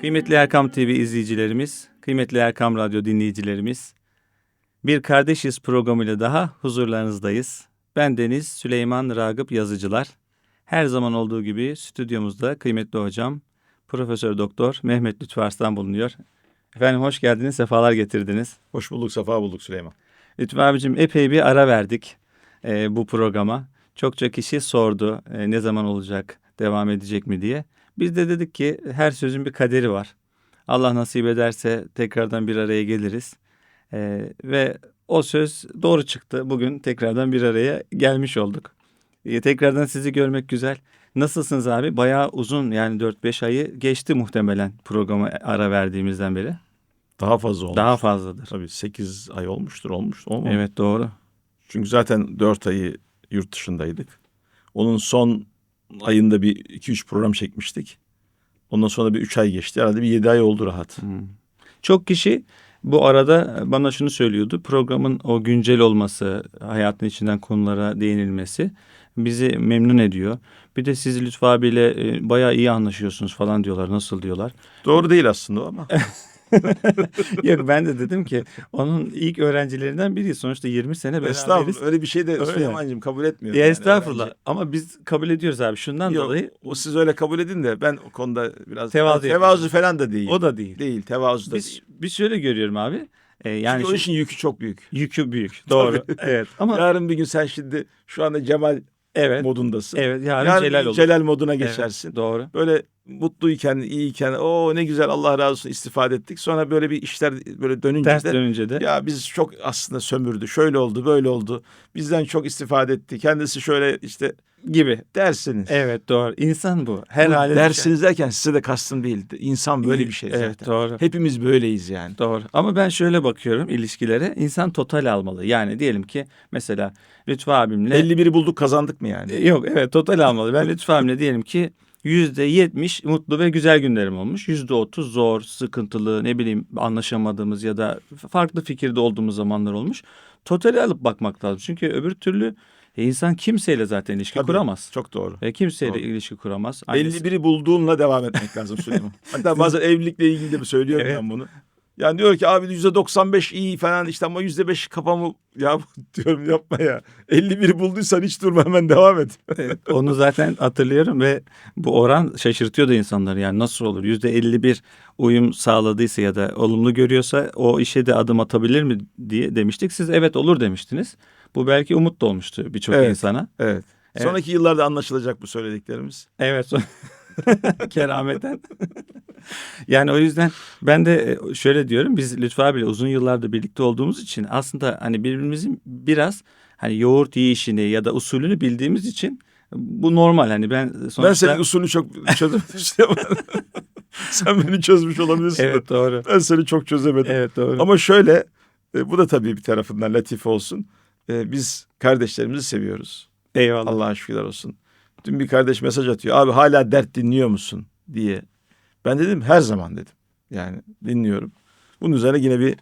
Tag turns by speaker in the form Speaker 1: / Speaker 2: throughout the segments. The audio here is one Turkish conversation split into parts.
Speaker 1: Kıymetli Erkam TV izleyicilerimiz, kıymetli Erkam Radyo dinleyicilerimiz, bir Kardeşiz programıyla daha huzurlarınızdayız. Ben Deniz Süleyman Ragıp Yazıcılar. Her zaman olduğu gibi stüdyomuzda kıymetli hocam Profesör Doktor Mehmet Lütfü Arslan bulunuyor. Efendim hoş geldiniz, sefalar getirdiniz.
Speaker 2: Hoş bulduk, sefa bulduk Süleyman.
Speaker 1: Lütfü abicim epey bir ara verdik e, bu programa. Çokça kişi sordu e, ne zaman olacak, devam edecek mi diye. Biz de dedik ki her sözün bir kaderi var. Allah nasip ederse tekrardan bir araya geliriz. E, ve o söz doğru çıktı. Bugün tekrardan bir araya gelmiş olduk. E, tekrardan sizi görmek güzel. Nasılsınız abi? Bayağı uzun yani 4-5 ayı geçti muhtemelen programa ara verdiğimizden beri.
Speaker 2: Daha fazla olmuş.
Speaker 1: Daha fazladır.
Speaker 2: Tabii 8 ay olmuştur, olmuş. Olmadı.
Speaker 1: Evet doğru.
Speaker 2: Çünkü zaten 4 ayı yurt dışındaydık. Onun son ayında bir 2-3 program çekmiştik. Ondan sonra bir 3 ay geçti. Herhalde bir 7 ay oldu rahat.
Speaker 1: Hmm. Çok kişi bu arada bana şunu söylüyordu. Programın o güncel olması, hayatın içinden konulara değinilmesi bizi memnun ediyor. Bir de siz Lütfü abiyle e, bayağı iyi anlaşıyorsunuz falan diyorlar. Nasıl diyorlar?
Speaker 2: Doğru değil aslında ama.
Speaker 1: Yok ben de dedim ki onun ilk öğrencilerinden biri. Sonuçta 20 sene beraberiz.
Speaker 2: Estağfurullah öyle bir şey de
Speaker 1: Öyle.
Speaker 2: Süleyman'cığım kabul etmiyorum.
Speaker 1: Ya
Speaker 2: yani
Speaker 1: estağfurullah.
Speaker 2: öğrenci.
Speaker 1: Ama biz kabul ediyoruz abi. Şundan
Speaker 2: Yok,
Speaker 1: dolayı
Speaker 2: o siz öyle kabul edin de ben o konuda biraz
Speaker 1: Tevazu
Speaker 2: tevazu falan da değil.
Speaker 1: o da değil.
Speaker 2: değil, tevazu da
Speaker 1: Biz,
Speaker 2: değil.
Speaker 1: biz şöyle görüyorum abi. E, yani
Speaker 2: Çünkü
Speaker 1: şu-
Speaker 2: için yükü çok büyük.
Speaker 1: yükü büyük. Doğru. evet. Ama
Speaker 2: Yarın bir gün sen şimdi şu anda Cemal
Speaker 1: evet.
Speaker 2: modundasın.
Speaker 1: Evet. Yarın,
Speaker 2: Yarın
Speaker 1: Celal
Speaker 2: Celal,
Speaker 1: olur.
Speaker 2: moduna
Speaker 1: Evet,
Speaker 2: geçersin.
Speaker 1: doğru.
Speaker 2: Böyle mutluyken, iyiyken, o ne güzel Allah razı olsun istifade ettik. Sonra böyle bir işler böyle dönünce
Speaker 1: Ters
Speaker 2: de
Speaker 1: dönünce de.
Speaker 2: ya biz çok aslında sömürdü. Şöyle oldu, böyle oldu. Bizden çok istifade etti. Kendisi şöyle işte
Speaker 1: gibi.
Speaker 2: dersiniz.
Speaker 1: Evet doğru. İnsan bu. Her
Speaker 2: Bu
Speaker 1: hale
Speaker 2: dersiniz derken size de kastım değil. İnsan böyle bir şey
Speaker 1: evet,
Speaker 2: zaten.
Speaker 1: doğru.
Speaker 2: Hepimiz böyleyiz yani.
Speaker 1: Doğru. Ama ben şöyle bakıyorum ilişkilere. İnsan total almalı. Yani diyelim ki mesela Lütfü abimle
Speaker 2: 51'i bulduk kazandık mı yani?
Speaker 1: Yok evet total almalı. Ben Lütfü abimle diyelim ki yüzde yetmiş mutlu ve güzel günlerim olmuş. Yüzde otuz zor, sıkıntılı, ne bileyim anlaşamadığımız ya da farklı fikirde olduğumuz zamanlar olmuş. Totali alıp bakmak lazım. Çünkü öbür türlü e, insan kimseyle zaten ilişki
Speaker 2: Tabii,
Speaker 1: kuramaz.
Speaker 2: Çok doğru.
Speaker 1: E, kimseyle
Speaker 2: Doğru.
Speaker 1: ilişki kuramaz. Annesi-
Speaker 2: 51'i bulduğunla devam etmek lazım Süleyman. Hatta bazen evlilikle ilgili de söylüyorum
Speaker 1: Evet.
Speaker 2: ben bunu. Yani diyor ki abi yüzde 95 iyi falan işte ama yüzde 5 kafamı ya diyorum yapma ya. 51'i bulduysan hiç durma hemen devam et.
Speaker 1: Evet, onu zaten hatırlıyorum ve bu oran şaşırtıyordu insanları. Yani nasıl olur? Yüzde 51 uyum sağladıysa ya da olumlu görüyorsa o işe de adım atabilir mi diye demiştik. Siz evet olur demiştiniz. Bu belki umut da olmuştu birçok
Speaker 2: Evet.
Speaker 1: insana.
Speaker 2: Evet.
Speaker 1: Evet.
Speaker 2: Sonraki yıllarda anlaşılacak bu söylediklerimiz.
Speaker 1: Evet. Kerameten. yani o yüzden ben de e, şöyle diyorum. Biz Lütfü abiyle uzun yıllardır birlikte olduğumuz için aslında hani birbirimizin biraz hani yoğurt yiyişini ya da usulünü bildiğimiz için bu normal. Hani ben sonuçta...
Speaker 2: Ben senin usulünü çok çözemedim Süleyman. Sen beni çözmüş olabilirsin.
Speaker 1: Evet doğru.
Speaker 2: Ben seni çok çözemedim.
Speaker 1: Evet doğru.
Speaker 2: Ama şöyle e, bu da tabii bir tarafından latife olsun. E, biz kardeşlerimizi seviyoruz.
Speaker 1: Eyvallah.
Speaker 2: Allah'a şükürler olsun. Dün bir kardeş mesaj atıyor. Abi hala dert dinliyor musun diye. Ben dedim her zaman dedim. Yani dinliyorum. Bunun üzerine yine bir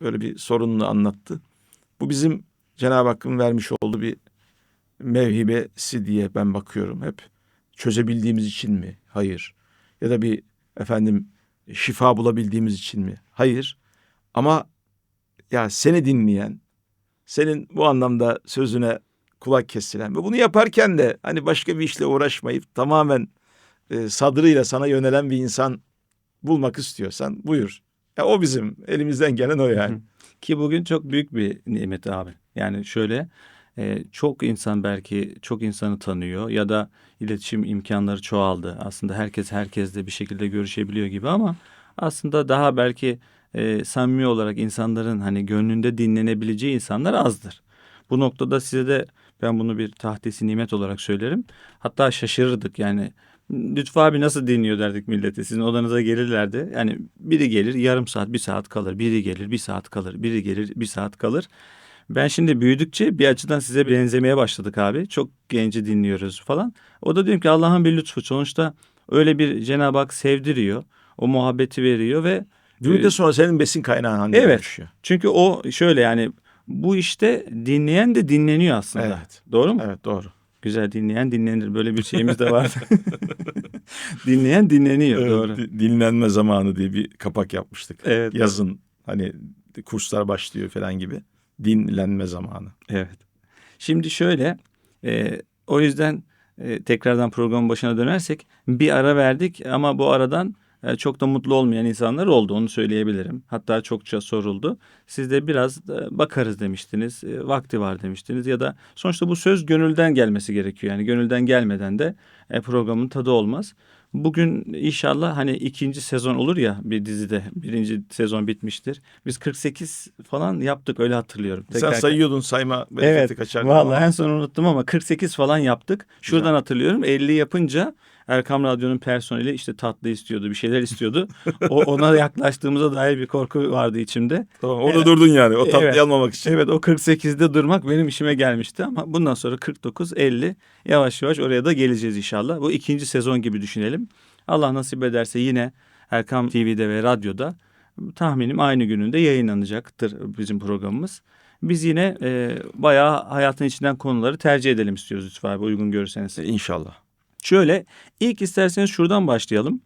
Speaker 2: böyle bir sorununu anlattı. Bu bizim Cenab-ı Hakk'ın vermiş olduğu bir mevhibesi diye ben bakıyorum hep. Çözebildiğimiz için mi? Hayır. Ya da bir efendim şifa bulabildiğimiz için mi? Hayır. Ama ya seni dinleyen, senin bu anlamda sözüne kulak kesilen ve bunu yaparken de hani başka bir işle uğraşmayıp tamamen e, sadrıyla sana yönelen bir insan bulmak istiyorsan buyur. Ya o bizim elimizden gelen o yani.
Speaker 1: Ki bugün çok büyük bir nimet abi. Yani şöyle e, çok insan belki çok insanı tanıyor ya da iletişim imkanları çoğaldı. Aslında herkes herkesle bir şekilde görüşebiliyor gibi ama aslında daha belki e, samimi olarak insanların hani gönlünde dinlenebileceği insanlar azdır. Bu noktada size de ben bunu bir tahtisi nimet olarak söylerim. Hatta şaşırırdık yani Lütfü abi nasıl dinliyor derdik millete. Sizin odanıza gelirlerdi. Yani biri gelir yarım saat bir saat kalır. Biri gelir bir saat kalır. Biri gelir bir saat kalır. Ben şimdi büyüdükçe bir açıdan size benzemeye başladık abi. Çok genci dinliyoruz falan. O da diyorum ki Allah'ın bir lütfu. Sonuçta öyle bir Cenab-ı Hak sevdiriyor. O muhabbeti veriyor ve
Speaker 2: Büyüdükten sonra senin besin kaynağın haline
Speaker 1: Evet.
Speaker 2: dönüşüyor.
Speaker 1: çünkü o şöyle yani bu işte dinleyen de dinleniyor aslında.
Speaker 2: Evet.
Speaker 1: Doğru mu?
Speaker 2: Evet doğru.
Speaker 1: Güzel dinleyen dinlenir. Böyle bir şeyimiz de var. Dinleyen dinleniyor.
Speaker 2: Evet,
Speaker 1: Doğru.
Speaker 2: di- dinlenme zamanı diye bir kapak yapmıştık.
Speaker 1: Evet.
Speaker 2: Yazın hani kurslar başlıyor falan gibi. Dinlenme zamanı.
Speaker 1: Evet. Şimdi şöyle, e, o yüzden e, tekrardan programın başına dönersek bir ara verdik ama bu aradan çok da mutlu olmayan insanlar oldu onu söyleyebilirim. Hatta çokça soruldu. Siz de biraz da bakarız demiştiniz, e, vakti var demiştiniz ya da sonuçta bu söz gönülden gelmesi gerekiyor. Yani gönülden gelmeden de e, programın tadı olmaz. Bugün inşallah hani ikinci sezon olur ya bir dizide birinci sezon bitmiştir. Biz 48 falan yaptık öyle hatırlıyorum.
Speaker 2: Sen
Speaker 1: Tekrar-
Speaker 2: sayıyordun sayma
Speaker 1: Evet. Vallahi
Speaker 2: ama
Speaker 1: en son unuttum ama 48 falan yaptık. Şuradan
Speaker 2: Güzel.
Speaker 1: hatırlıyorum 50 yapınca Erkam Radyo'nun personeli işte tatlı istiyordu, bir şeyler istiyordu. o ona yaklaştığımıza dair bir korku vardı içimde.
Speaker 2: Tamam, orada
Speaker 1: Evet.
Speaker 2: durdun yani o tatlıyı
Speaker 1: Evet.
Speaker 2: almamak için.
Speaker 1: Evet o 48'de durmak benim işime gelmişti ama bundan sonra 49 50 yavaş yavaş oraya da geleceğiz inşallah. Bu ikinci sezon gibi düşünelim. Allah nasip ederse yine Erkam TV'de ve radyoda tahminim aynı gününde yayınlanacaktır bizim programımız. Biz yine e, bayağı hayatın içinden konuları tercih edelim istiyoruz Lütfü abi uygun görürseniz.
Speaker 2: İnşallah.
Speaker 1: Şöyle ilk isterseniz şuradan başlayalım.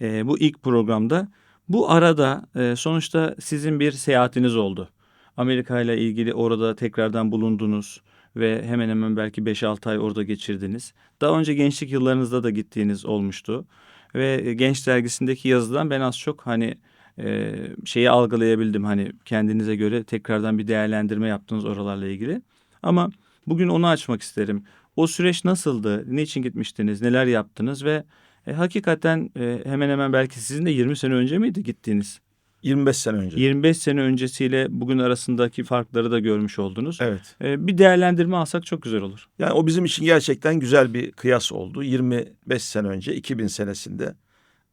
Speaker 1: Ee, bu ilk programda. Bu arada e, sonuçta sizin bir seyahatiniz oldu. Amerika ile ilgili orada tekrardan bulundunuz ve hemen hemen belki 5-6 ay orada geçirdiniz. Daha önce gençlik yıllarınızda da gittiğiniz olmuştu. Ve e, Genç Dergisi'ndeki yazıdan ben az çok hani e, şeyi algılayabildim. Hani kendinize göre tekrardan bir değerlendirme yaptınız oralarla ilgili. Ama bugün onu açmak isterim. O süreç nasıldı? Niçin gitmiştiniz? Neler yaptınız? Ve e, hakikaten e, hemen hemen belki sizin de 20 sene önce miydi gittiğiniz?
Speaker 2: 25 sene önce.
Speaker 1: 25 sene öncesiyle bugün arasındaki farkları da görmüş oldunuz.
Speaker 2: Evet.
Speaker 1: E, bir değerlendirme alsak çok güzel olur.
Speaker 2: Yani o bizim için gerçekten güzel bir kıyas oldu. 25 sene önce 2000 senesinde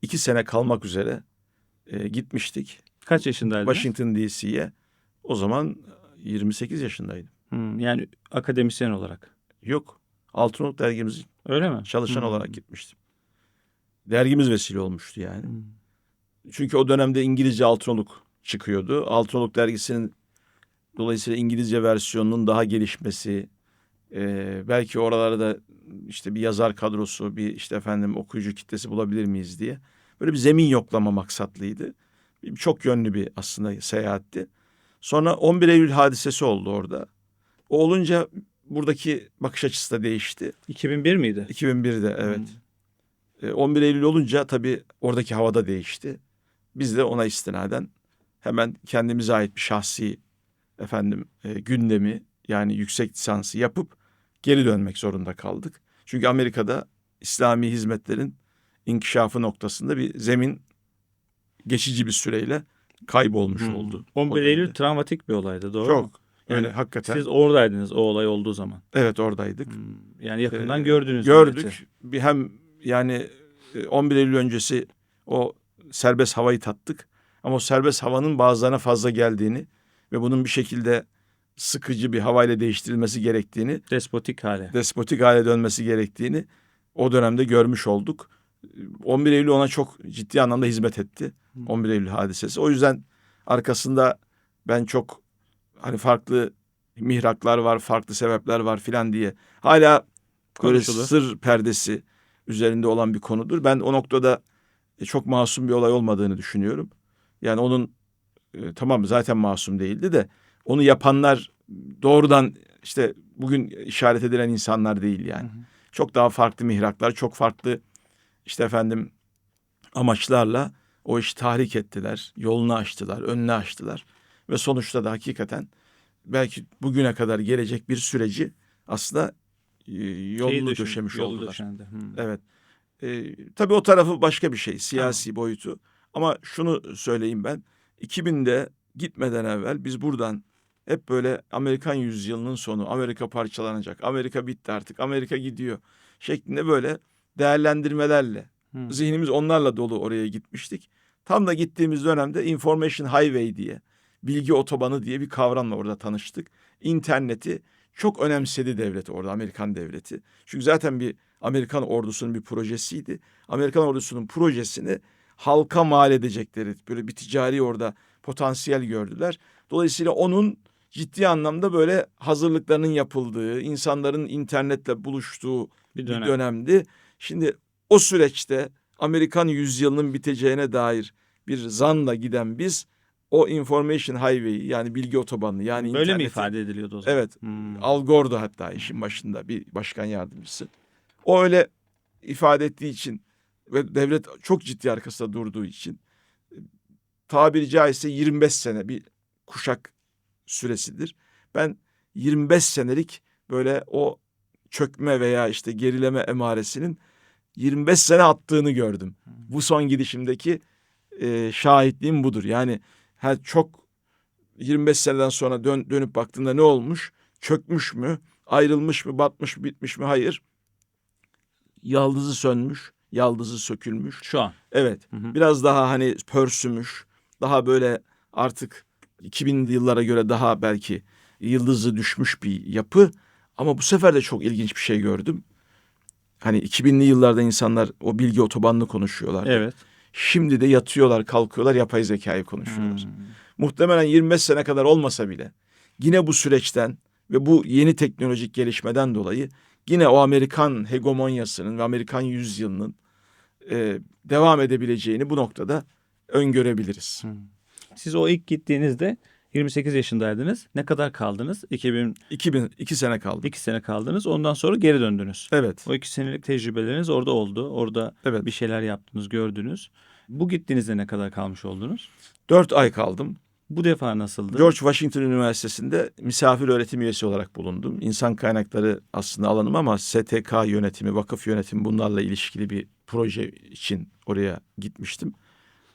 Speaker 2: iki sene kalmak üzere e, gitmiştik.
Speaker 1: Kaç yaşındaydınız?
Speaker 2: Washington DC'ye. O zaman 28 yaşındaydım.
Speaker 1: Hmm, yani akademisyen olarak.
Speaker 2: Yok. Altınoluk dergimizin
Speaker 1: Öyle mi?
Speaker 2: çalışan
Speaker 1: Hmm.
Speaker 2: olarak gitmiştim. Dergimiz vesile olmuştu yani.
Speaker 1: Hmm.
Speaker 2: Çünkü o dönemde İngilizce Altınoluk çıkıyordu. Altınoluk dergisinin dolayısıyla İngilizce versiyonunun daha gelişmesi, e, belki oralarda işte bir yazar kadrosu, bir işte efendim okuyucu kitlesi bulabilir miyiz diye böyle bir zemin yoklama maksatlıydı. Çok yönlü bir aslında seyahatti. Sonra 11 Eylül hadisesi oldu orada. O olunca buradaki bakış açısı da değişti.
Speaker 1: 2001 miydi?
Speaker 2: 2001'de evet.
Speaker 1: Hmm.
Speaker 2: E, 11 Eylül olunca tabii oradaki havada değişti. Biz de ona istinaden hemen kendimize ait bir şahsi efendim e, gündemi yani yüksek lisansı yapıp geri dönmek zorunda kaldık. Çünkü Amerika'da İslami hizmetlerin inkişafı noktasında bir zemin geçici bir süreyle kaybolmuş
Speaker 1: Hmm.
Speaker 2: oldu.
Speaker 1: 11
Speaker 2: O
Speaker 1: Eylül travmatik bir olaydı doğru mu?
Speaker 2: Öyle
Speaker 1: Yani
Speaker 2: hakikaten.
Speaker 1: Siz oradaydınız o olay olduğu zaman.
Speaker 2: Evet oradaydık.
Speaker 1: Hmm. Yani yakından
Speaker 2: Ee,
Speaker 1: gördünüz.
Speaker 2: Gördük. Bir hem yani e, 11 Eylül öncesi o serbest havayı tattık. Ama o serbest havanın bazılarına fazla geldiğini ve bunun bir şekilde sıkıcı bir havayla değiştirilmesi gerektiğini,
Speaker 1: Despotik hale.
Speaker 2: despotik hale dönmesi gerektiğini o dönemde görmüş olduk. 11 Eylül ona çok ciddi anlamda hizmet etti. 11 Eylül hadisesi. O yüzden arkasında ben çok hani farklı mihraklar var, farklı sebepler var filan diye hala böyle sır perdesi üzerinde olan bir konudur. Ben o noktada e, çok masum bir olay olmadığını düşünüyorum. Yani onun e, tamam zaten masum değildi de onu yapanlar doğrudan işte bugün işaret edilen insanlar değil yani.
Speaker 1: Hı hı.
Speaker 2: Çok daha farklı mihraklar, çok farklı işte efendim amaçlarla o işi tahrik ettiler, yolunu açtılar, önünü açtılar ve sonuçta da hakikaten belki bugüne kadar gelecek bir süreci aslında e, yolunu
Speaker 1: Şeyi düşün,
Speaker 2: döşemiş
Speaker 1: yolu
Speaker 2: oldular.
Speaker 1: döşendi. Hmm.
Speaker 2: Evet. Ee, tabii o tarafı başka bir şey, siyasi boyutu. Ama şunu söyleyeyim ben. 2000'de gitmeden evvel biz buradan hep böyle Amerikan yüzyılının sonu, Amerika parçalanacak, Amerika bitti artık, Amerika gidiyor şeklinde böyle değerlendirmelerle,
Speaker 1: Hmm.
Speaker 2: zihnimiz onlarla dolu oraya gitmiştik. Tam da gittiğimiz dönemde Information Highway diye, bilgi otobanı diye bir kavramla orada tanıştık. İnterneti çok önemsedi devlet orada, Amerikan devleti. Çünkü zaten bir Amerikan ordusunun bir projesiydi. Amerikan ordusunun projesini halka mal edecekleri böyle bir ticari orada potansiyel gördüler. Dolayısıyla onun ciddi anlamda böyle hazırlıklarının yapıldığı, insanların internetle buluştuğu
Speaker 1: Bir
Speaker 2: bir
Speaker 1: dönem.
Speaker 2: dönemdi. Şimdi o süreçte Amerikan yüzyılının biteceğine dair bir zanla giden biz o information highway'i yani bilgi otobanını yani
Speaker 1: Böyle mi
Speaker 2: interneti-
Speaker 1: ifade ediliyordu o zaman?
Speaker 2: Evet.
Speaker 1: Hmm.
Speaker 2: Al Gore'du hatta işin başında bir başkan yardımcısı. O öyle ifade ettiği için ve devlet çok ciddi arkasında durduğu için tabiri caizse 25 sene bir kuşak süresidir. Ben 25 senelik böyle o çökme veya işte gerileme emaresinin 25 sene attığını gördüm. Bu son gidişimdeki e, şahitliğim budur. Yani her çok 25 seneden sonra dön, dönüp baktığında ne olmuş? Çökmüş mü? Ayrılmış mı? Batmış mı? Bitmiş mi? Hayır. Yaldızı sönmüş. Yaldızı sökülmüş.
Speaker 1: Şu an.
Speaker 2: Evet.
Speaker 1: Hı hı.
Speaker 2: Biraz daha hani pörsümüş. Daha böyle artık 2000'li yıllara göre daha belki yıldızı düşmüş bir yapı. Ama bu sefer de çok ilginç bir şey gördüm. Hani 2000'li yıllarda insanlar o bilgi otobanını konuşuyorlar.
Speaker 1: Evet.
Speaker 2: Şimdi de yatıyorlar, kalkıyorlar, yapay zekayı konuşuyorlar.
Speaker 1: Hmm.
Speaker 2: Muhtemelen 25 sene kadar olmasa bile yine bu süreçten ve bu yeni teknolojik gelişmeden dolayı yine o Amerikan hegemonyasının ve Amerikan yüzyılının e, devam edebileceğini bu noktada öngörebiliriz.
Speaker 1: Siz o ilk gittiğinizde 28 yaşındaydınız. Ne kadar kaldınız? 2002
Speaker 2: 2000 iki sene kaldı.
Speaker 1: sene kaldınız. Ondan sonra geri döndünüz.
Speaker 2: Evet.
Speaker 1: O iki senelik tecrübeleriniz orada oldu. Orada
Speaker 2: Evet.
Speaker 1: bir şeyler yaptınız, gördünüz. Bu gittiğinizde ne kadar kalmış oldunuz?
Speaker 2: Dört ay kaldım.
Speaker 1: Bu defa nasıldı?
Speaker 2: George Washington Üniversitesi'nde misafir öğretim üyesi olarak bulundum. İnsan kaynakları aslında alanım ama STK yönetimi, vakıf yönetimi bunlarla ilişkili bir proje için oraya gitmiştim.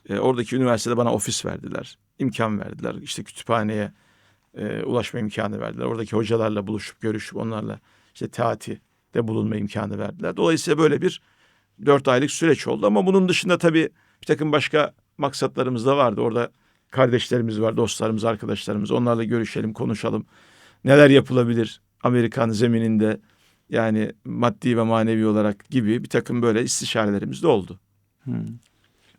Speaker 2: E, oradaki üniversitede bana ofis verdiler, imkan verdiler. İşte kütüphaneye e, ulaşma imkanı verdiler. Oradaki hocalarla buluşup görüşüp onlarla işte teatide bulunma imkanı verdiler. Dolayısıyla böyle bir dört aylık süreç oldu ama bunun dışında tabii bir takım başka maksatlarımız da vardı. Orada kardeşlerimiz var, dostlarımız, arkadaşlarımız. Onlarla görüşelim, konuşalım. Neler yapılabilir Amerikan zemininde yani maddi ve manevi olarak gibi bir takım böyle istişarelerimiz de oldu.
Speaker 1: Hmm.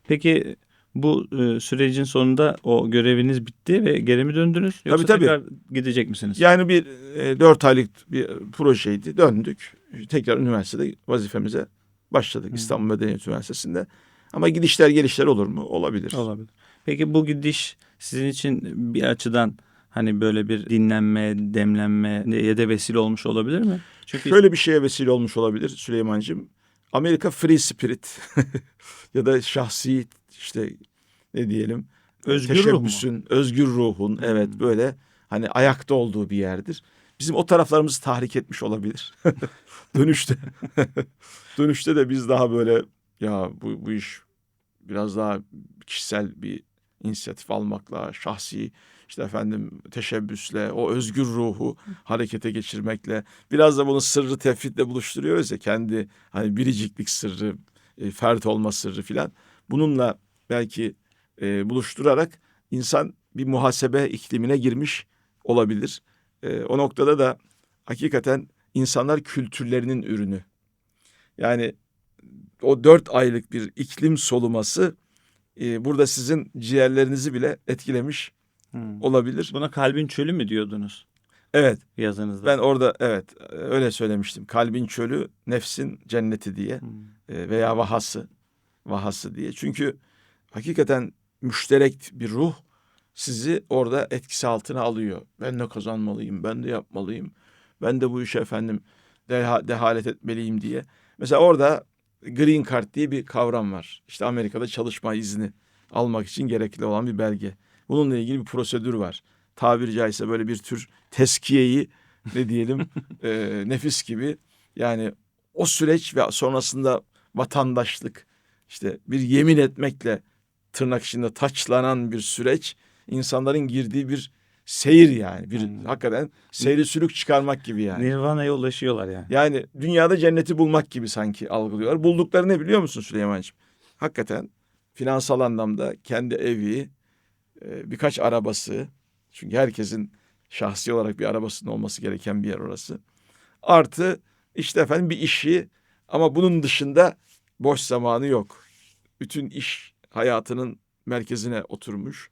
Speaker 1: Peki bu e, sürecin sonunda o göreviniz bitti ve geri mi döndünüz? Yoksa
Speaker 2: Tabii, tabii.
Speaker 1: tekrar gidecek misiniz?
Speaker 2: Yani bir e, aylık bir projeydi. Döndük. Tekrar üniversitede vazifemize başladık
Speaker 1: Hı.
Speaker 2: İstanbul Medeniyet Üniversitesi'nde. Ama gidişler gelişler olur mu? Olabilir.
Speaker 1: Olabilir. Peki bu gidiş sizin için bir açıdan hani böyle bir dinlenme, demlenme ya da vesile olmuş olabilir mi? Çünkü
Speaker 2: Şöyle bir şeye vesile olmuş olabilir Süleyman'cığım. Amerika free spirit ya da şahsi işte ne diyelim
Speaker 1: Özgür ruh mu?
Speaker 2: teşebbüsün, özgür ruhun evet
Speaker 1: Hmm.
Speaker 2: böyle hani ayakta olduğu bir yerdir. Bizim o taraflarımızı tahrik etmiş olabilir. Dönüşte. Dönüşte de biz daha böyle ya bu, bu iş biraz daha kişisel bir inisiyatif almakla, şahsi işte efendim teşebbüsle, o özgür ruhu harekete geçirmekle, biraz da bunu sırrı tefritle buluşturuyoruz ya kendi hani biriciklik sırrı, e, fert olma sırrı filan. Bununla belki e, buluşturarak insan bir muhasebe iklimine girmiş olabilir. E, o noktada da hakikaten insanlar kültürlerinin ürünü. Yani o dört aylık bir iklim soluması e, burada sizin ciğerlerinizi bile etkilemiş
Speaker 1: Hmm.
Speaker 2: olabilir.
Speaker 1: buna kalbin çölü mü diyordunuz
Speaker 2: Evet
Speaker 1: yazınızda?
Speaker 2: ben orada evet öyle söylemiştim. Kalbin çölü nefsin cenneti diye
Speaker 1: Hmm.
Speaker 2: e, veya vahası vahası diye. Çünkü hakikaten müşterek bir ruh sizi orada etkisi altına alıyor. Ben de kazanmalıyım, ben de yapmalıyım. Ben de bu işe efendim deha- dehalet etmeliyim diye. Mesela orada green card diye bir kavram var. İşte Amerika'da çalışma izni almak için gerekli olan bir belge. Bununla ilgili bir prosedür var. Tabiri caizse böyle bir tür teskiyeyi ne diyelim e, nefis gibi yani o süreç ve sonrasında vatandaşlık işte bir yemin etmekle tırnak içinde taçlanan bir süreç insanların girdiği bir seyir yani bir
Speaker 1: Hmm.
Speaker 2: hakikaten seyri sülük çıkarmak gibi yani.
Speaker 1: Nirvana'ya ulaşıyorlar yani.
Speaker 2: Yani dünyada cenneti bulmak gibi sanki algılıyorlar. Buldukları ne biliyor musun Süleyman'cığım? Hakikaten finansal anlamda kendi evi, e, birkaç arabası. Çünkü herkesin şahsi olarak bir arabasının olması gereken bir yer orası. Artı işte efendim bir işi ama bunun dışında boş zamanı yok. Bütün iş hayatının merkezine oturmuş.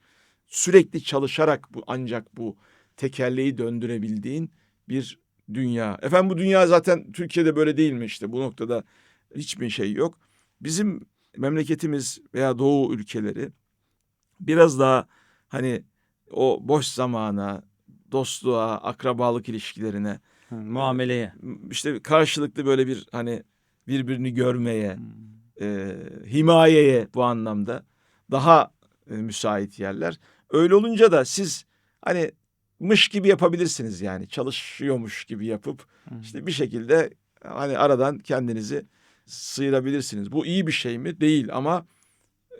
Speaker 2: Sürekli çalışarak bu ancak bu tekerleği döndürebildiğin bir dünya. Efendim bu dünya zaten Türkiye'de böyle değil mi işte bu noktada hiçbir şey yok. bizim memleketimiz veya doğu ülkeleri biraz daha hani o boş zamana, dostluğa, akrabalık ilişkilerine,
Speaker 1: Hı, muameleye.
Speaker 2: işte karşılıklı böyle bir hani birbirini görmeye,
Speaker 1: Hı.
Speaker 2: E, himayeye bu anlamda daha e, müsait yerler. Öyle olunca da siz hani mış gibi yapabilirsiniz yani çalışıyormuş gibi yapıp işte bir şekilde hani aradan kendinizi sıyırabilirsiniz. Bu iyi bir şey mi? Değil ama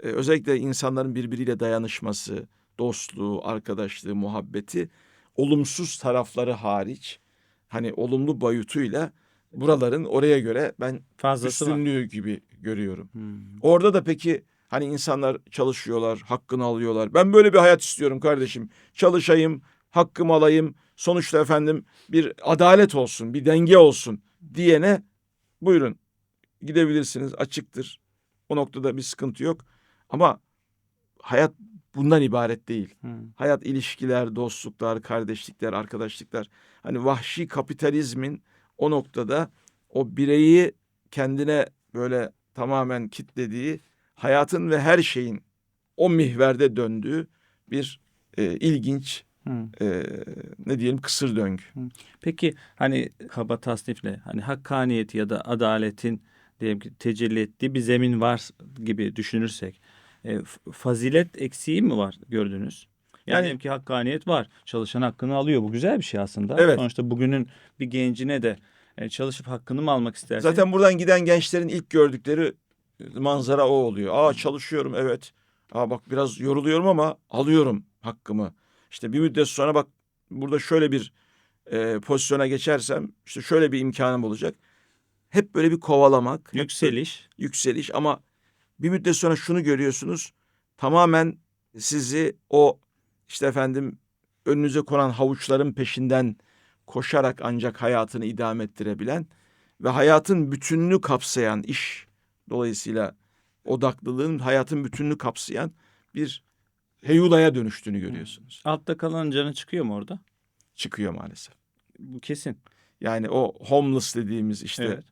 Speaker 2: e, özellikle insanların birbiriyle dayanışması, dostluğu, arkadaşlığı, muhabbeti olumsuz tarafları hariç hani olumlu boyutuyla buraların oraya göre ben
Speaker 1: Fazlası var.
Speaker 2: üstünlüğü gibi görüyorum.
Speaker 1: Hı.
Speaker 2: Orada da peki hani insanlar çalışıyorlar, hakkını alıyorlar. Ben böyle bir hayat istiyorum kardeşim. Çalışayım, hakkımı alayım. Sonuçta efendim bir adalet olsun, bir denge olsun diyene buyurun gidebilirsiniz. Açıktır. O noktada bir sıkıntı yok. Ama hayat bundan ibaret değil.
Speaker 1: Hı.
Speaker 2: Hayat ilişkiler, dostluklar, kardeşlikler, arkadaşlıklar. Hani vahşi kapitalizmin o noktada o bireyi kendine böyle tamamen kitlediği, hayatın ve her şeyin o mihverde döndüğü bir e, ilginç
Speaker 1: Hı.
Speaker 2: e, ne diyelim kısır döngü.
Speaker 1: Peki hani kaba tasnifle hani hakkaniyet ya da adaletin diyelim ki tecelli ettiği bir zemin var gibi düşünürsek e, fazilet eksiği mi var gördünüz? Yani, diyelim ki hakkaniyet var. Çalışan hakkını alıyor. Bu güzel bir şey aslında.
Speaker 2: Evet.
Speaker 1: Sonuçta bugünün bir gencine de e, çalışıp hakkını mı almak isterse
Speaker 2: Zaten buradan giden gençlerin ilk gördükleri manzara o oluyor. Aa çalışıyorum evet. Aa bak biraz yoruluyorum ama alıyorum hakkımı. İşte bir müddet sonra bak burada şöyle bir e, pozisyona geçersem işte şöyle bir imkanım olacak. Hep böyle bir kovalamak, hep
Speaker 1: yükseliş.
Speaker 2: yükseliş ama bir müddet sonra şunu görüyorsunuz. Tamamen sizi o işte efendim önünüze konan havuçların peşinden koşarak ancak hayatını idame ettirebilen ve hayatın bütününü kapsayan iş dolayısıyla odaklılığın hayatın bütününü kapsayan bir heyulaya dönüştüğünü görüyorsunuz.
Speaker 1: Altta kalan canı çıkıyor mu orada?
Speaker 2: Çıkıyor maalesef.
Speaker 1: Bu kesin.
Speaker 2: Yani o homeless dediğimiz işte
Speaker 1: Evet.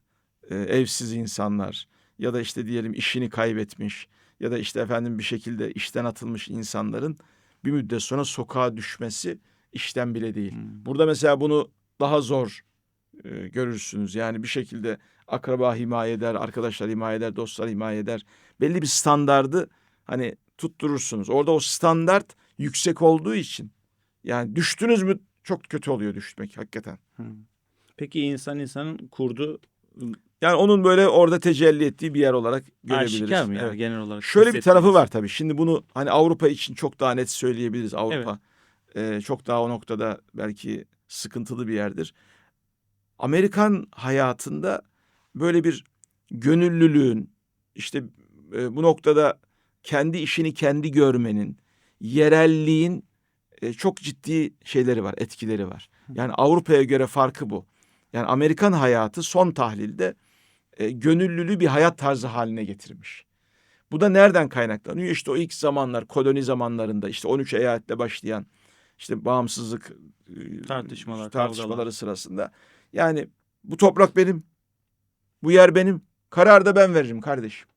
Speaker 2: e, evsiz insanlar ya da işte diyelim işini kaybetmiş ya da işte efendim bir şekilde işten atılmış insanların bir müddet sonra sokağa düşmesi işten bile değil.
Speaker 1: Hmm.
Speaker 2: Burada mesela bunu daha zor e, görürsünüz. Yani bir şekilde akraba himaye eder, arkadaşlar himaye eder, dostlar himaye eder. Belli bir standardı hani tutturursunuz. Orada o standart yüksek olduğu için yani düştünüz mü çok kötü oluyor düşmek hakikaten.
Speaker 1: Hı. Peki insan insanın kurduğu
Speaker 2: Yani onun böyle orada tecelli ettiği bir yer olarak görebiliriz.
Speaker 1: aşikar mı ya
Speaker 2: Evet.
Speaker 1: genel olarak?
Speaker 2: Şöyle bir tarafı var tabii. Şimdi bunu hani Avrupa için çok daha net söyleyebiliriz. Avrupa e, çok daha o noktada belki sıkıntılı bir yerdir. Amerikan hayatında böyle bir gönüllülüğün işte e, bu noktada kendi işini kendi görmenin, yerelliğin e, çok ciddi şeyleri var, etkileri var. Yani Avrupa'ya göre farkı bu. Yani Amerikan hayatı son tahlilde e, gönüllülüğü bir hayat tarzı haline getirmiş. Bu da nereden kaynaklanıyor? İşte o ilk zamanlar, koloni zamanlarında işte 13 eyaletle başlayan işte bağımsızlık e,
Speaker 1: Tartışmalar,
Speaker 2: tartışmaları
Speaker 1: kavgalar.
Speaker 2: sırasında. Yani bu toprak benim, bu yer benim, kararı da ben veririm kardeşim.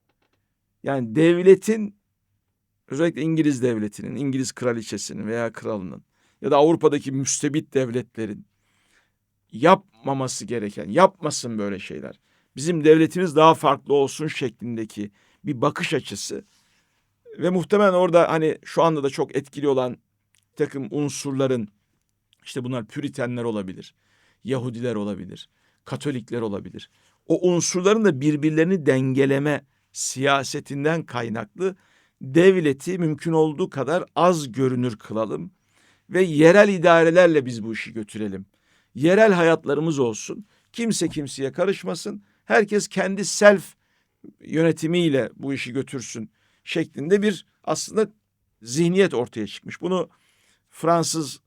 Speaker 2: Yani devletin özellikle İngiliz devletinin, İngiliz kraliçesinin veya kralının ya da Avrupa'daki müstebit devletlerin yapmaması gereken, yapmasın böyle şeyler. Bizim devletimiz daha farklı olsun şeklindeki bir bakış açısı ve muhtemelen orada hani şu anda da çok etkili olan takım unsurların işte bunlar Püritenler olabilir, Yahudiler olabilir, Katolikler olabilir. O unsurların da birbirlerini dengeleme siyasetinden kaynaklı devleti mümkün olduğu kadar az görünür kılalım ve yerel idarelerle biz bu işi götürelim. Yerel hayatlarımız olsun. Kimse kimseye karışmasın. Herkes kendi self yönetimiyle bu işi götürsün şeklinde bir aslında zihniyet ortaya çıkmış. Bunu Fransız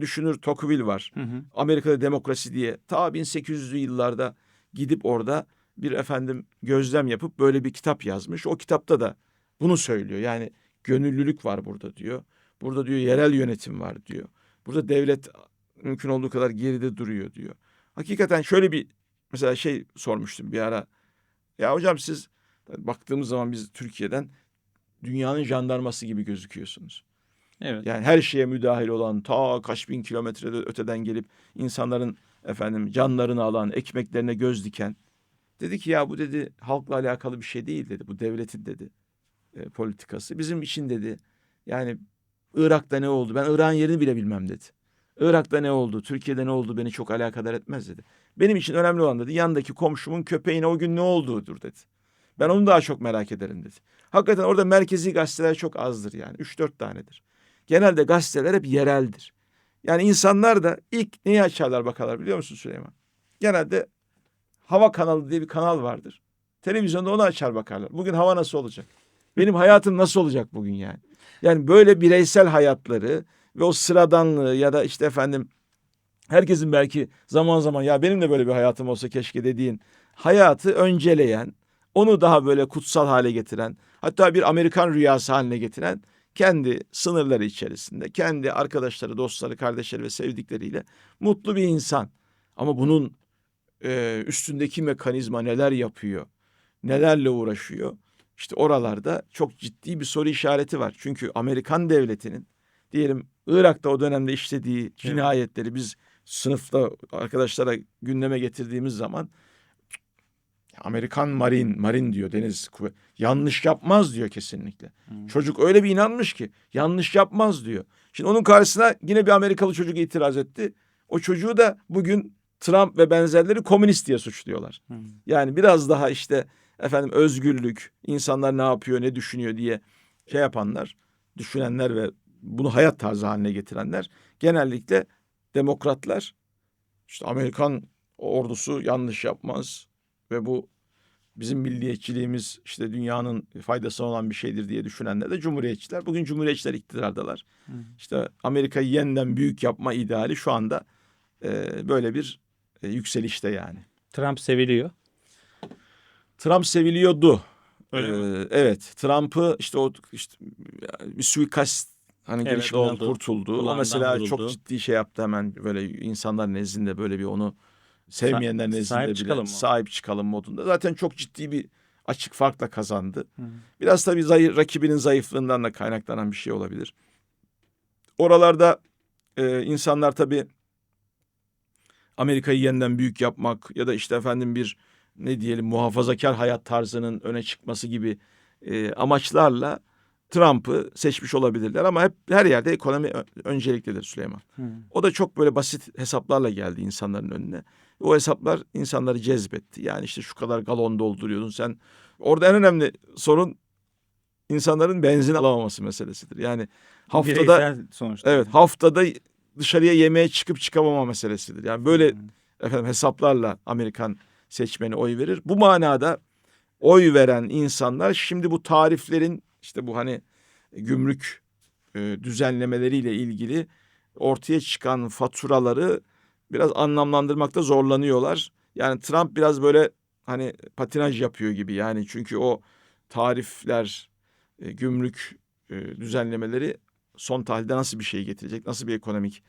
Speaker 2: düşünür Tocqueville var.
Speaker 1: Hı hı.
Speaker 2: Amerika'da demokrasi diye ta 1800'lü yıllarda gidip orada bir efendim gözlem yapıp böyle bir kitap yazmış. O kitapta da bunu söylüyor. Yani gönüllülük var burada diyor. Burada diyor yerel yönetim var diyor. Burada devlet mümkün olduğu kadar geride duruyor diyor. Hakikaten şöyle bir mesela şey sormuştum bir ara. Ya hocam siz Baktığımız zaman biz Türkiye'den dünyanın jandarması gibi gözüküyorsunuz.
Speaker 1: Evet.
Speaker 2: Yani her şeye müdahil olan, ta kaç bin kilometre öteden gelip insanların efendim canlarını alan, ekmeklerine göz diken. Dedi ki ya bu dedi halkla alakalı bir şey değil dedi. Bu devletin dedi e, politikası. Bizim için dedi yani Irak'ta ne oldu? Ben Irak'ın yerini bile bilmem dedi. Irak'ta ne oldu? Türkiye'de ne oldu? Beni çok alakadar etmez dedi. Benim için önemli olan dedi yandaki komşumun köpeğine o gün ne olduğudur dedi. Ben onu daha çok merak ederim dedi. Hakikaten orada merkezi gazeteler çok azdır yani. 3-4 tanedir. Genelde gazeteler hep yereldir. Yani insanlar da ilk neyi açarlar bakarlar biliyor musun Süleyman? Genelde hava kanalı diye bir kanal vardır. Televizyonda onu açar bakarlar. Bugün hava nasıl olacak? Benim hayatım nasıl olacak bugün yani? Yani böyle bireysel hayatları ve o sıradanlığı ya da işte efendim herkesin belki zaman zaman ya benim de böyle bir hayatım olsa keşke dediğin hayatı önceleyen, onu daha böyle kutsal hale getiren, hatta bir Amerikan rüyası haline getiren kendi sınırları içerisinde, kendi arkadaşları, dostları, kardeşleri ve sevdikleriyle mutlu bir insan. Ama bunun e, üstündeki mekanizma neler yapıyor, nelerle uğraşıyor? İşte oralarda çok ciddi bir soru işareti var. Çünkü Amerikan devletinin diyelim Irak'ta o dönemde işlediği cinayetleri biz sınıfta arkadaşlara gündeme getirdiğimiz zaman Amerikan Marin, Marin diyor deniz kuvvet. Yanlış yapmaz diyor kesinlikle.
Speaker 1: Hmm.
Speaker 2: Çocuk öyle bir inanmış ki yanlış yapmaz diyor. Şimdi onun karşısına yine bir Amerikalı çocuk itiraz etti. O çocuğu da bugün Trump ve benzerleri komünist diye suçluyorlar.
Speaker 1: Hmm.
Speaker 2: Yani biraz daha işte efendim özgürlük, insanlar ne yapıyor, ne düşünüyor diye şey yapanlar, düşünenler ve bunu hayat tarzı haline getirenler genellikle demokratlar. İşte Amerikan ordusu yanlış yapmaz ve bu bizim milliyetçiliğimiz işte dünyanın faydasına olan bir şeydir diye düşünenler de cumhuriyetçiler. Bugün cumhuriyetçiler iktidardalar.
Speaker 1: Hmm.
Speaker 2: İşte Amerika'yı yeniden büyük yapma ideali şu anda e, böyle bir e, yükselişte yani.
Speaker 1: Trump seviliyor.
Speaker 2: Trump seviliyordu.
Speaker 1: Öyle
Speaker 2: Ee, evet. Trump'ı işte o işte bir suikast hani
Speaker 1: Evet,
Speaker 2: girişiminden
Speaker 1: oldu.
Speaker 2: kurtuldu. O
Speaker 1: Kulağından
Speaker 2: mesela
Speaker 1: vuruldu.
Speaker 2: çok ciddi şey yaptı hemen böyle insanlar nezdinde böyle bir onu sevmeyenler nezdinde
Speaker 1: sahip
Speaker 2: bile
Speaker 1: çıkalım mı?
Speaker 2: sahip çıkalım modunda. Zaten çok ciddi bir açık farkla kazandı.
Speaker 1: Hı.
Speaker 2: Biraz tabii zayıf, rakibinin zayıflığından da kaynaklanan bir şey olabilir. Oralarda e, insanlar tabii Amerika'yı yeniden büyük yapmak ya da işte efendim bir ne diyelim muhafazakar hayat tarzının öne çıkması gibi e, amaçlarla Trump'ı seçmiş olabilirler ama hep her yerde ekonomi önceliklidir Süleyman.
Speaker 1: Hı.
Speaker 2: O da çok böyle basit hesaplarla geldi insanların önüne. O hesaplar insanları cezbetti. Yani işte şu kadar galon dolduruyordun sen. Orada en önemli sorun insanların benzin alamaması meselesidir. Yani haftada
Speaker 1: Bireysel sonuçta.
Speaker 2: evet haftada dışarıya yemeğe çıkıp çıkamama meselesidir. Yani böyle
Speaker 1: Hı.
Speaker 2: efendim hesaplarla Amerikan seçmeni oy verir. Bu manada oy veren insanlar şimdi bu tariflerin işte bu hani gümrük e, düzenlemeleriyle ilgili ortaya çıkan faturaları biraz anlamlandırmakta zorlanıyorlar. Yani Trump biraz böyle hani patinaj yapıyor gibi yani çünkü o tarifler, e, gümrük e, düzenlemeleri son tahlilde nasıl bir şey getirecek, nasıl bir ekonomik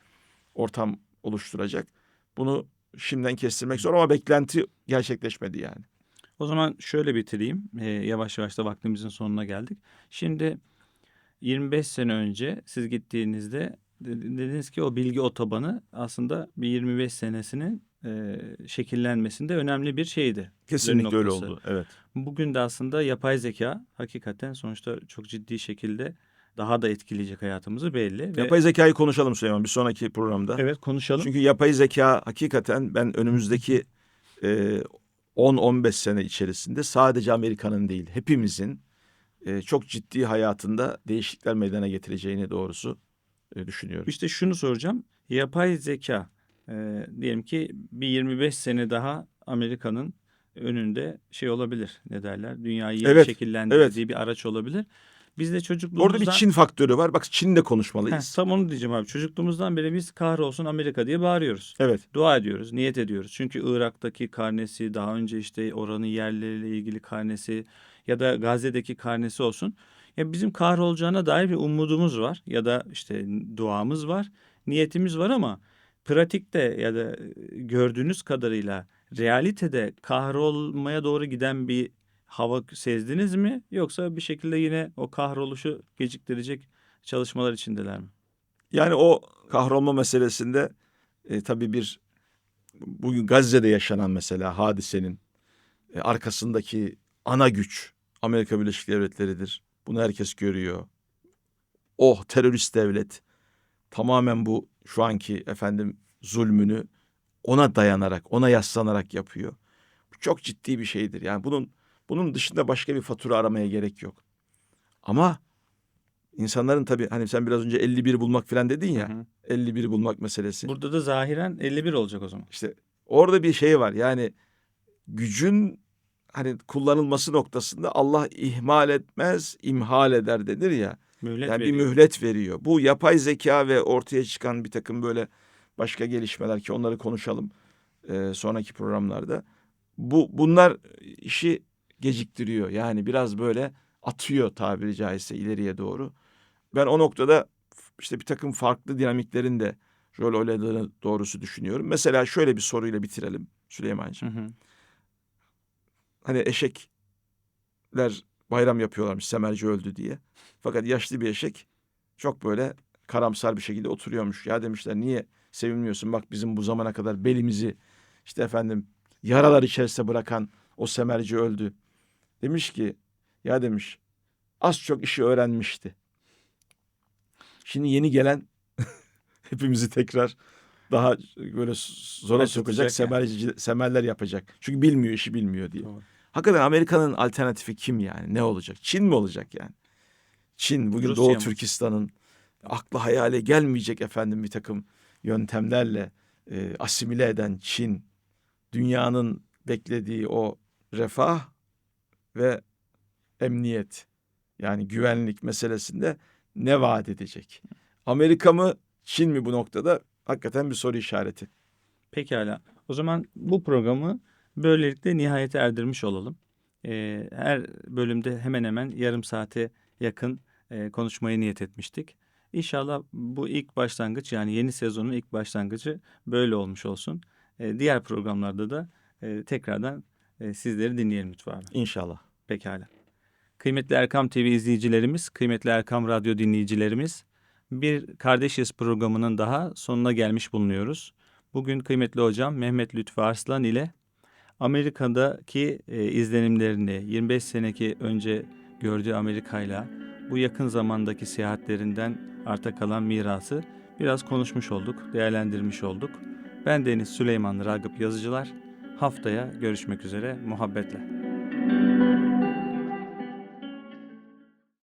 Speaker 2: ortam oluşturacak? Bunu şimdiden kestirmek zor ama beklenti gerçekleşmedi yani.
Speaker 1: O zaman şöyle bitireyim. Ee, yavaş yavaş da vaktimizin sonuna geldik. Şimdi 25 sene önce siz gittiğinizde de- dediniz ki o bilgi otobanı aslında bir 25 senesinin e, şekillenmesinde önemli bir şeydi.
Speaker 2: Kesinlikle öyle oldu. Evet.
Speaker 1: Bugün de aslında yapay zeka hakikaten sonuçta çok ciddi şekilde daha da etkileyecek hayatımızı belli. Ve-
Speaker 2: Yapay zekayı konuşalım Süleyman bir sonraki programda.
Speaker 1: evet konuşalım.
Speaker 2: Çünkü yapay zeka hakikaten ben önümüzdeki e, 10-15 sene içerisinde sadece Amerika'nın değil hepimizin e, çok ciddi hayatında değişiklikler meydana getireceğini doğrusu e, düşünüyorum.
Speaker 1: İşte şunu soracağım. Yapay zeka e, diyelim ki bir 25 sene daha Amerika'nın önünde şey olabilir. Ne derler? Dünyayı
Speaker 2: Evet,
Speaker 1: şekillendirdiği bir araç olabilir. Biz de çocukluğumuzdan...
Speaker 2: Orada bir Çin faktörü var. Bak Çin'de
Speaker 1: Heh,
Speaker 2: konuşmalıyız.
Speaker 1: tam onu diyeceğim abi. Çocukluğumuzdan beri biz kahrolsun Amerika diye bağırıyoruz.
Speaker 2: Evet.
Speaker 1: Dua ediyoruz, niyet ediyoruz. Çünkü Irak'taki karnesi, daha önce işte oranın yerleriyle ilgili karnesi ya da Gazze'deki karnesi olsun. Ya bizim kahrolacağına dair bir umudumuz var ya da işte duamız var, niyetimiz var ama pratikte ya da gördüğünüz kadarıyla realitede kahrolmaya doğru giden bir hava sezdiniz mi? Yoksa bir şekilde yine o kahroluşu geciktirecek çalışmalar içindeler mi?
Speaker 2: Yani o kahrolma meselesinde e, tabii bir bugün Gazze'de yaşanan mesela hadisenin e, arkasındaki ana güç Amerika Birleşik Devletleri'dir. Bunu herkes görüyor. O terörist devlet tamamen bu şu anki efendim zulmünü ona dayanarak, ona yaslanarak yapıyor. Bu çok ciddi bir şeydir. Yani bunun bunun dışında başka bir fatura aramaya gerek yok. Ama insanların tabii hani sen biraz önce 51 bulmak falan dedin ya.
Speaker 1: Hı hı.
Speaker 2: 51 bulmak meselesi.
Speaker 1: Burada da zahiren 51 olacak o zaman.
Speaker 2: İşte orada bir şey var. Yani gücün hani kullanılması noktasında Allah ihmal etmez, imhal eder denir ya.
Speaker 1: Mühlet
Speaker 2: Yani bir
Speaker 1: veriyor.
Speaker 2: mühlet veriyor. Bu yapay zeka ve ortaya çıkan bir takım böyle başka gelişmeler ki onları konuşalım e, sonraki programlarda. Bu bunlar işi geciktiriyor. Yani biraz böyle atıyor tabiri caizse ileriye doğru. Ben o noktada işte bir takım farklı dinamiklerin de rol oynadığını doğrusu düşünüyorum. Mesela şöyle bir soruyla bitirelim Süleyman'cığım.
Speaker 1: Hı hı.
Speaker 2: Hani eşekler bayram yapıyorlarmış Semerci öldü diye. Fakat yaşlı bir eşek çok böyle karamsar bir şekilde oturuyormuş. Ya demişler niye sevinmiyorsun? Bak bizim bu zamana kadar belimizi işte efendim yaralar içerisinde bırakan o Semerci öldü. Demiş ki ya demiş az çok işi öğrenmişti. Şimdi yeni gelen hepimizi tekrar daha böyle zora
Speaker 1: Başlatacak
Speaker 2: sokacak
Speaker 1: yani.
Speaker 2: semerler yapacak. Çünkü bilmiyor işi bilmiyor diye.
Speaker 1: Doğru.
Speaker 2: Hakikaten Amerika'nın alternatifi kim yani? Ne olacak? Çin mi olacak yani? Çin bugün
Speaker 1: Rusya
Speaker 2: Doğu
Speaker 1: mı?
Speaker 2: Türkistan'ın akla hayale gelmeyecek efendim bir takım yöntemlerle e, asimile eden Çin dünyanın beklediği o refah ve emniyet yani güvenlik meselesinde ne vaat edecek? Amerika mı Çin mi bu noktada? Hakikaten bir soru işareti.
Speaker 1: Pekala. O zaman bu programı böylelikle nihayete erdirmiş olalım. Ee, her bölümde hemen hemen yarım saate yakın e, konuşmaya niyet etmiştik. İnşallah bu ilk başlangıç yani yeni sezonun ilk başlangıcı böyle olmuş olsun. Ee, diğer programlarda da e, tekrardan e, sizleri dinleyelim lütfen.
Speaker 2: İnşallah.
Speaker 1: Pekala. Kıymetli Erkam TV izleyicilerimiz, kıymetli Erkam Radyo dinleyicilerimiz, bir Kardeşiz programının daha sonuna gelmiş bulunuyoruz. Bugün kıymetli hocam Mehmet Lütfü Arslan ile Amerika'daki e, izlenimlerini, 25 seneki önce gördüğü Amerika'yla bu yakın zamandaki seyahatlerinden arta kalan mirası biraz konuşmuş olduk, değerlendirmiş olduk. Ben Deniz Süleyman Ragıp Yazıcılar. Haftaya görüşmek üzere muhabbetle.